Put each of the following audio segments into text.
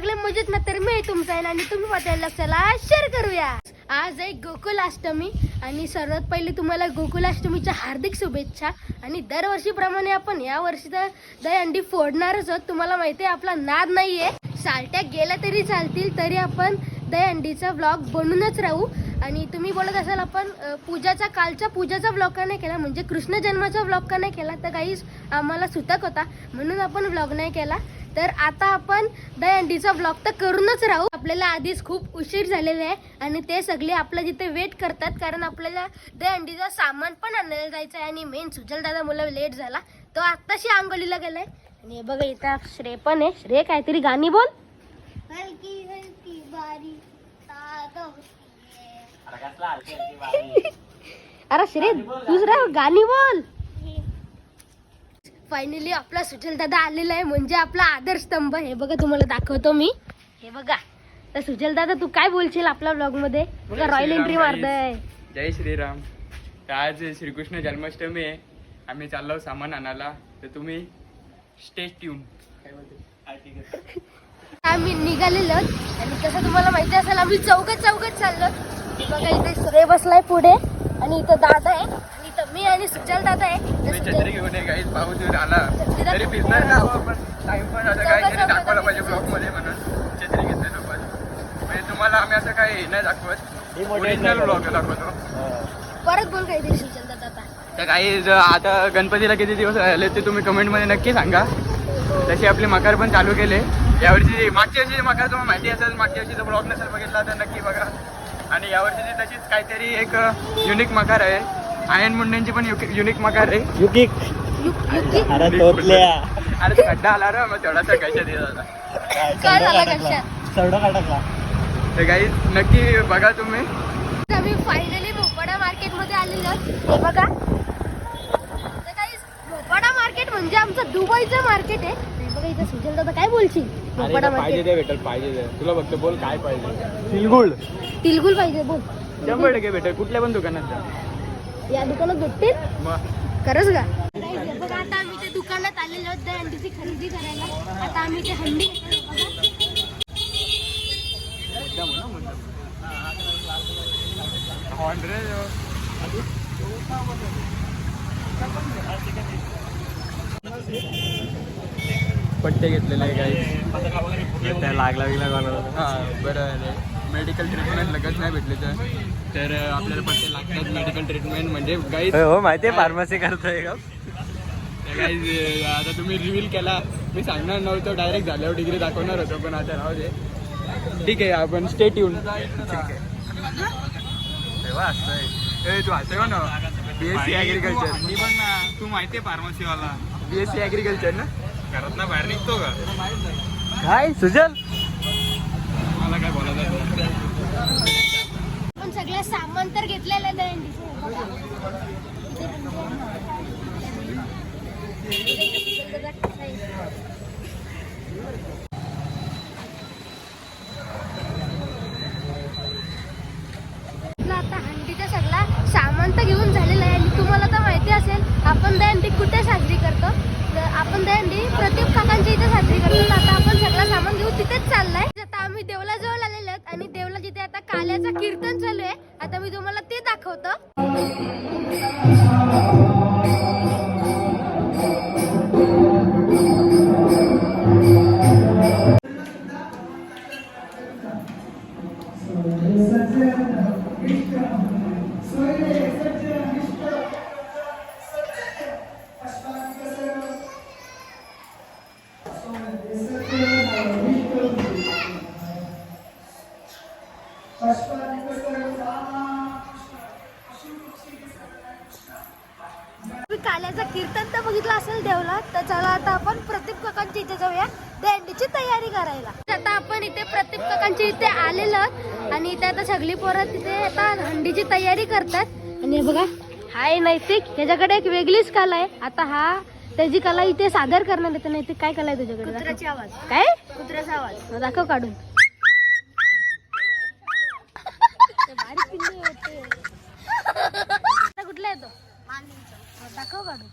कसे सगळे मजेत ना तर मी तुमचा आहे आणि तुम्ही वाटायला चला शेअर करूया. आज आहे गोकुलाष्टमी आणि सर्वात पहिले तुम्हाला गोकुलाष्टमीच्या हार्दिक शुभेच्छा. आणि दरवर्षीप्रमाणे आपण या वर्षी तर दहीहंडी फोडणारच आहोत. तुम्हाला माहिती आहे आपला नाद नाहीये. सालट्या गेल्या तरी चालतील तरी आपण दहीहंडीचा ब्लॉग बनूनच राहू. आणि तुम्ही बोलत असाल आपण पूजाचा कालच्या पूजाचा ब्लॉग का नाही केला? म्हणजे कृष्ण जन्माचा ब्लॉग का नाही केला? तर काहीच आम्हाला सुतक होता म्हणून आपण ब्लॉग नाही केला. तर आता आपण दहीहंडीचा ब्लॉग तर करूनच राहू. आपल्याला आधीच खूप उशीर झालेला आहे आणि ते सगळे आपल्या जिथे वेट करतात कारण आपल्याला दहीहंडीचं सामान पण आणायला जायचं आहे आणि मेन सुजल दादा मुलं लेट झाला. तो आत्ताशी आंघोळीला गेलाय. आणि हे बघा इथं श्रेय पण आहे. श्रेय काहीतरी गाणी बोल. हलकी हलकी बारी ताग अरे श्रेय दुसरा गाणी बोल. फायनली आपला सुजल दादा आलेला आहे. म्हणजे आपला आदर्श स्तंभ हे बघा तुम्हाला दाखवतो मी. हे बघा. तर सुजल दादा तू काय बोलशील आपल्या ब्लॉगमध्ये? बघा रॉयल एंट्री मारताय जय श्रीराम. आज श्रीकृष्ण जन्माष्टमी आहे. आम्ही चाललो सामान आणायला. तर तुम्ही स्टेज ट्यून आम्ही निघालेलो. आणि कसं तुम्हाला माहिती असेल आम्ही चौघत चौघत चाललो. बघा इथे सूर्य बसलाय पुढे. आणि इथं दादा आहे. मी आणि सुजल दादा आहे. तर छत्री घेऊन ये काही पाऊस जर आला तरी भिजणार ना हवं पण टाइम पण असं काहीतरी दाखवायला पाहिजे ब्लॉगमध्ये म्हणून. छत्री घेतली सोबत म्हणजे तुम्हाला आम्ही असं काही नाही दाखवत. ओरिजिनल ब्लॉग दाखवतो. परत बोल काहीतरी सुजल दादा तर काही आता गणपतीला किती दिवस राहिले ते तुम्ही कमेंटमध्ये नक्की सांगा. तशी आपले मकार पण चालू केले. यावर्षी मागच्या वर्षी मकार तुम्हाला माहिती असेल मागच्या वर्षीचा ब्लॉग नसेल बघितला तर नक्की बघा. आणि यावर्षीची तशीच काहीतरी एक युनिक मकार आहे. आयन मुंडेंची पण युनिक मकार आहे युकिक. युक- युकी अरे तोतल्या अरे तो खड्डा आला रे मग तेवढासा कशात येत होता? काय झालं कशात चवडा काटकला. तर काही नक्की बघा तुम्ही. आम्ही फायनली भोपाडा मार्केटमध्ये आलेलो. आहोत. हे बघा. तर काही भोपाडा मार्केट म्हणजे आमचं दुबईचं मार्केट आहे. हे बघा इथं सुजल दादा काय बोलशील? भोपाडा मार्केट ते भेटेल पाहिजे ते. तुला फक्त बोल काय पाहिजे. सिलगुड तिलगुल पाहिजे बोल. शंभर टक्के भेटेल कुठल्या पण दुकानात जा. या दुकानात भेटतील. खरंच का? बघा आता आम्ही त्या दुकानात आलेलो आहोत त्या हंडीची खरेदी करायला. आता आम्ही ते हंडी. पट्टे घेतलेले आहे काही त्या लागला विगला कोणाला हां बरं आहे. मेडिकल ट्रीटमेंट लगेच नाही भेटले तर. तर आपल्याला पट्टे लागतात मेडिकल ट्रीटमेंट म्हणजे गाईज हो माहितीये फार्मसी करतोय का? गाईज आता तुम्ही रिव्हील केला. मी सांगणार नव्हतं डायरेक्ट झाल्यावर डिग्री दाखवणार होतो पण आता राहू दे. ठीक आहे आपण स्टेट येऊन ठीक आहे. तेव्हा असतंय. ए तू हसतोय ना? बी एस सी ॲग्रिकल्चर मी पण ना. तू माहिती आहे फार्मसीवाला बी एस सी ॲग्रिकल्चर ना? घरात बाहेर निघतो का? काय सुजल? पण सगळं सामान तर घेतलेलं नाही इथे आलेलो. आणि इथे आता सगळी पोरं तिथे आता हंडीची तयारी करतात. आणि बघा हा आहे नैतिक ह्याच्याकडे एक वेगळीच कला आहे. आता हा त्याची कला इथे सादर करणार येते नैतिक काय कला आहे तुझ्याकडे. आवाज. काय? कुत्र्याचा आवाज. दाखव काढून. आहे कुठला आहे तो? मग दाखव काढून.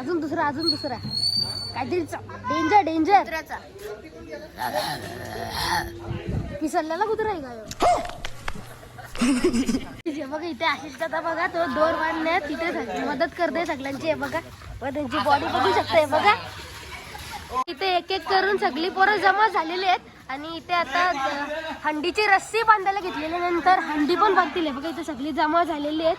अजून दुसरा अजून दुसरा. काहीतरी डेंजर डेंजर पिसरलेला कुत्रा आहे का बघा इथे आशिष दादा बघा तो दोर बांधण्यात तिथे मदत करते सगळ्यांची बघा. व त्यांची बॉडी बघू शकता बघा. इथे एक एक करून सगळी पोरं जमा झालेली आहेत. आणि इथे आता हंडीची रस्सी बांधायला घेतलेली नंतर हंडी पण बांधतील. हे बघा इथे सगळी जमा झालेली आहेत.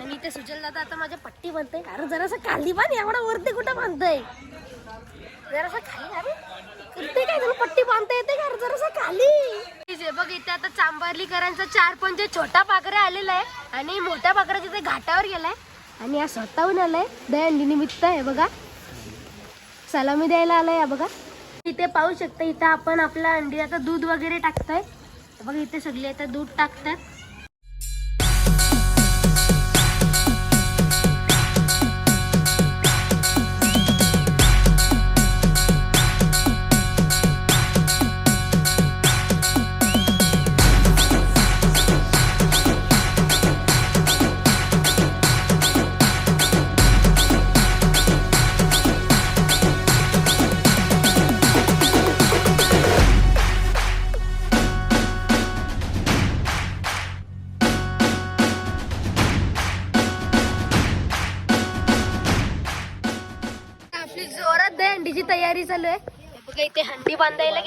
आणि इथे सुजल दादा आता माझ्या पट्टी बांधते अरे जरासं खाली बांध एवढा वरती कुठं बांधतय? जरासं खाली अरे करते काय तुला पट्टी बांधता येते का? जरासा जरासं खाली. हे बघ इथे आता चांबार्लीकरांचा चार पंजे छोटा पाकऱ्या आलेला आहे आणि मोठ्या पाकऱ्या तिथे घाटावर गेलाय आणि हा स्वतःहून आलाय दयांडी निमित्त आहे बघा. सलामी द्यायला आलाय बघा. इथे पाहू शकता इथे आपण आपला अंडी आता दूध वगैरे टाकतोय. बघा इथे सगळे आता दूध टाकतात.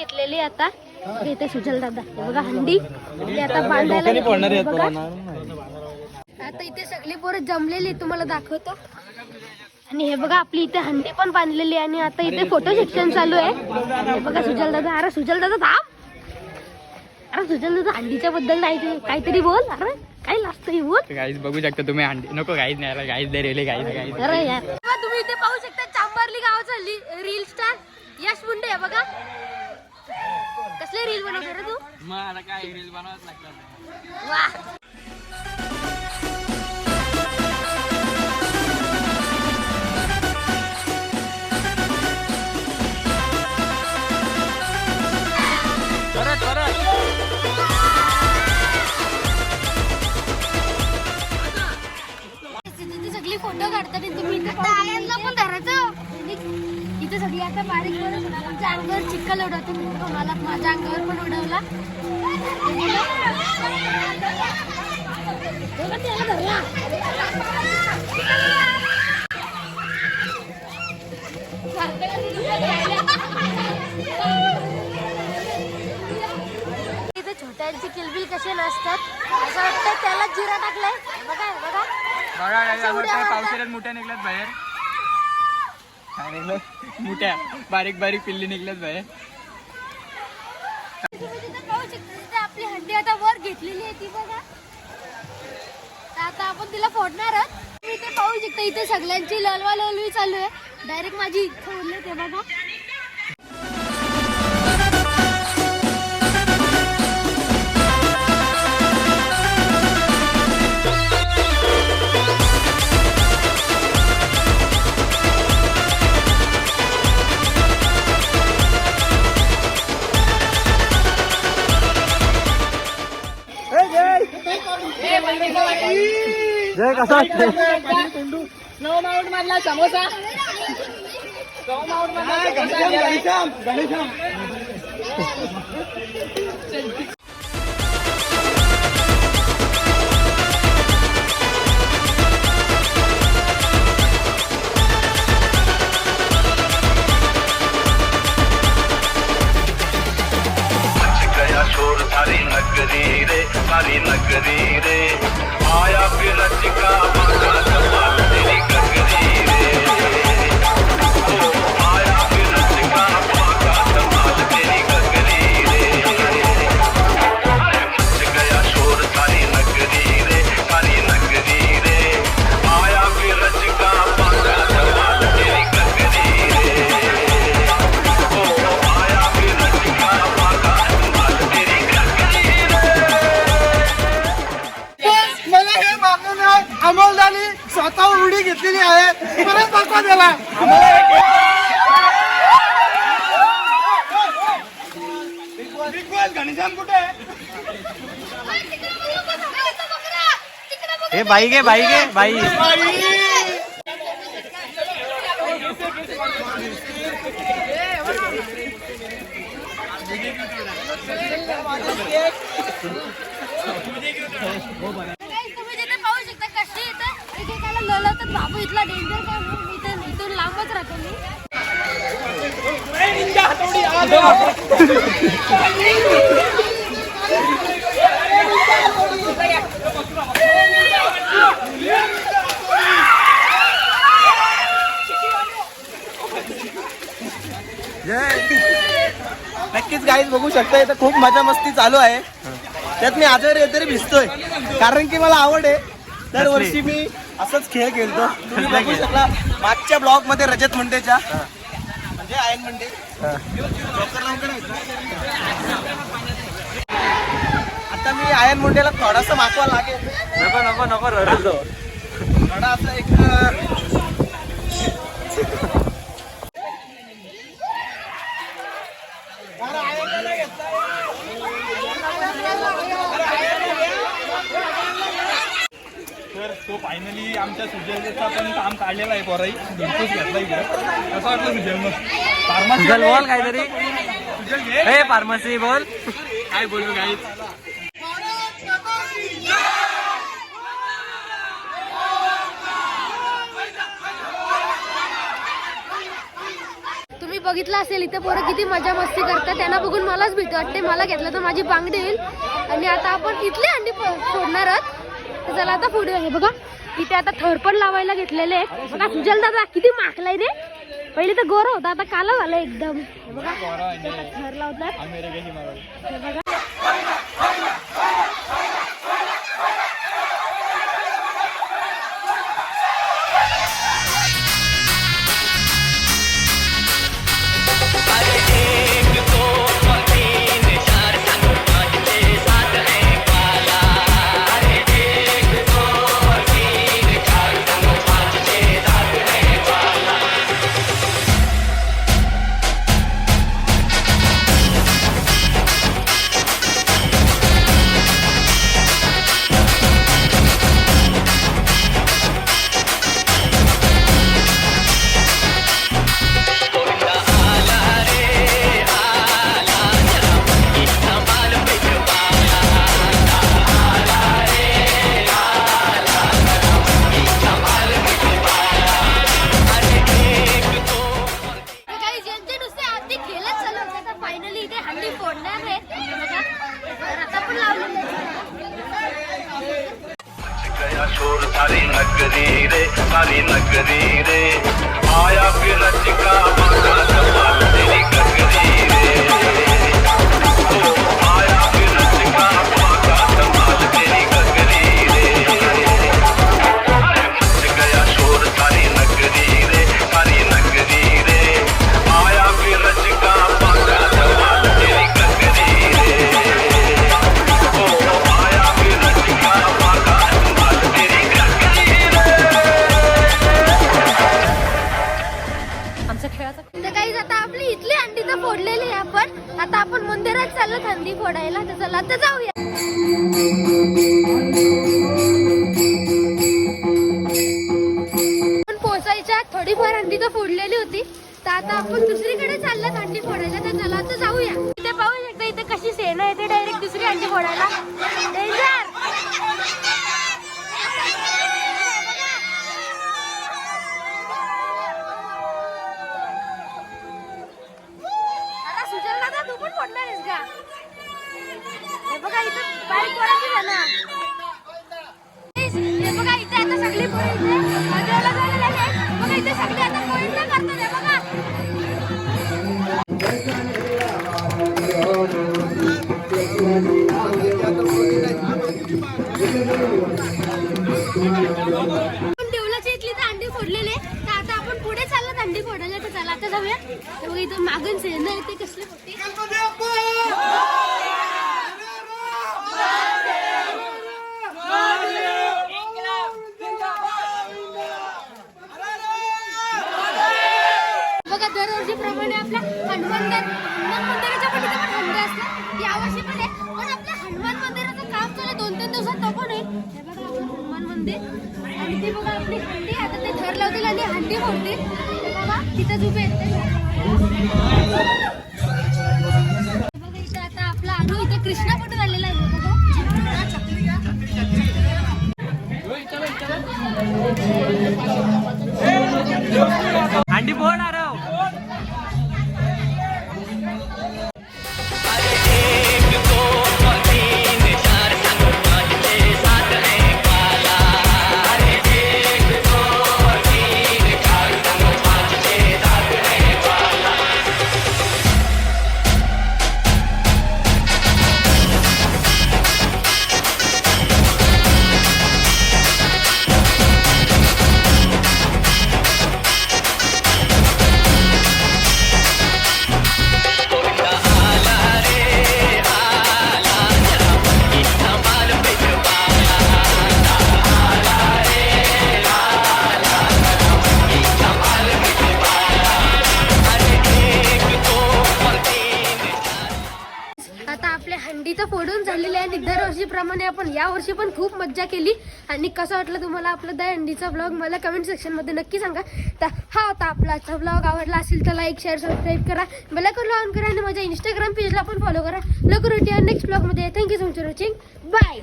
घेतलेली आहे आता. इथे सुजल दादा बघा हंडी. इथे आता बांधायला घेतलेली आहे बघा. आता इथे सगळी पोरं जमलेली तुम्हाला दाखवतो. आणि हे बघा आपली इथे हंडी पण बांधलेली आहे आणि आता इथे फोटो सेक्शन चालू आहे. हे बघा सुजल दादा. अरे सुजल दादा थांब. अरे सुजल दादा हंडीच्या बद्दल नाही ते काहीतरी बोल. अरे काय लागतं बोल. गाईज बघू शकता तुम्ही अंडी नको गाईज नाही गाईज दे रेले गाईज गाईज अरे यार. तुम्ही इथे पाहू शकता चांबारली गावाचा रील स्टार यश मुंडे आहे बघा. कसले रील बनवतो रे तू? मग आता काय रील बनवावंच लागतं? वा परत परत. तिथे सगळी फोटो काढतात तुम्ही इथे टाळ्यांना पण धरायचं. इथे सगळी आता बारीक आमच्या अंगावर चिखल उडवते मी तुम्हाला माझ्या अंगावर पण उडवला. इथे छोट्यांची किलबिल कसे नसतात असं वाटतं त्याला जिरा टाकलाय बघा बघा. पावसाळ्यात मोठ्या निघल्यात बाहेर काय मोठ्या. बारीक बारीक पिल्ली निघल्यात बाहेर. पाहू शकता तिथे आपली हंडी आता वर घेतलेली आहे ती बघा आता आपण तिला फोडणार आहोत ते पाहू शकतो इथे सगळ्यांची ललवा ललवी चालू आहे. डायरेक्ट माझी इच्छा उरली ते बघा. जय कसा गया बाई गे बाई गे बाई तुम्ही जिथे पाहू शकता कशी इथं. एकेकाला बाबू इथला डेंजर काय मी तर इथून लांबच राहतो मी. नक्कीच गाईज बघू शकता इथं खूप मजा मस्ती चालू आहे. त्यात मी आजारी तरी भिजतोय. कारण की मला आवड आहे. दरवर्षी मी असंच खेळ खेळतो. तुम्ही बघू शकला मागच्या ब्लॉगमध्ये रजत मंडेच्या म्हणजे आयन मंडे. आता मी आयन मुंडेला थोडासा मागवा लागेल. नको नको नको रडतो थोडा असं एक तर तो फायनली आमच्या सुजलचा पण काम काढलेला आहे पोराई बिलकुल घेतला इकडे कसं वाटलं सुजल मग? फार्मसी बोल काहीतरी. सुजल घे हे फार्मसी बोल. काय बोलू काही तुम्ही बघितलं असेल इथे पोरं किती मजा मस्ती करतात. त्यांना बघून मलाच भीती वाटते. मला घेतलं तर माझी बांगडी होईल आणि आता आपण इथले अंडी फोडणार आहोत. तर चला आता फोडूया हे बघा. इथे आता थर पण लावायला घेतलेले आहेत. बघा सुजल दादा किती माखलाय रे. पहिले तर गोरा होता आता काला झालं एकदम. बघा थर लावतात. अंडी तर फोडलेली होती. तर आता आपण दुसरीकडे चाललं अंडी फोडायला. तर चला आता जाऊया. इथे पाहू शकता इथे कशी सेना येते डायरेक्ट दुसरी अंडी फोडायला. हनुमान हनुमान मंदिराच्या पण असते पण आहे. पण आपल्या हनुमान मंदिराचं काम चालू दोन तीन दिवसात तो पण होईल हे बघा हनुमान मंदिर. आणि बघा आपली हंडी आता ते घर लावतील आणि हंडी फोडतील बाबा तिथंच उभे बघा इथं आता आपला आरू इथे कृष्णा कुठे झालेला आहे. दरवर्षीप्रमाणे आपण या वर्षी पण खूप मज्जा केली. आणि कसं वाटलं तुम्हाला आपला त्या हंडीचा ब्लॉग मला कमेंट सेक्शनमध्ये नक्की सांगा. तर हा होता आपला आजचा ब्लॉग आवडला असेल तर लाईक शेअर सबस्क्राईब करा. बेल आयकॉन ऑन करा आणि माझ्या इंस्टाग्राम पेजला पण फॉलो करा. लवकर भेटूया नेक्स्ट ब्लॉगमध्ये. Thank you so much for watching bye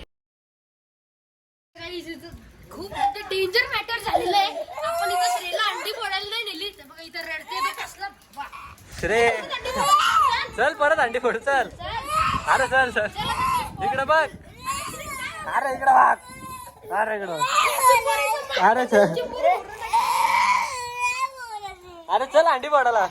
खूप डेंजर मॅटर झालेलं आहे. आपण इथं श्रेला अंडी फोडायला नाही नेली. तर बघा इथं रडते कसला श्रे. चल परत अंडी फोड चल. अरे चल चल. इकडे बघ. अरे इकडे बघ अरे इकडे अरे चल. अरे चल. अंडी फोडायला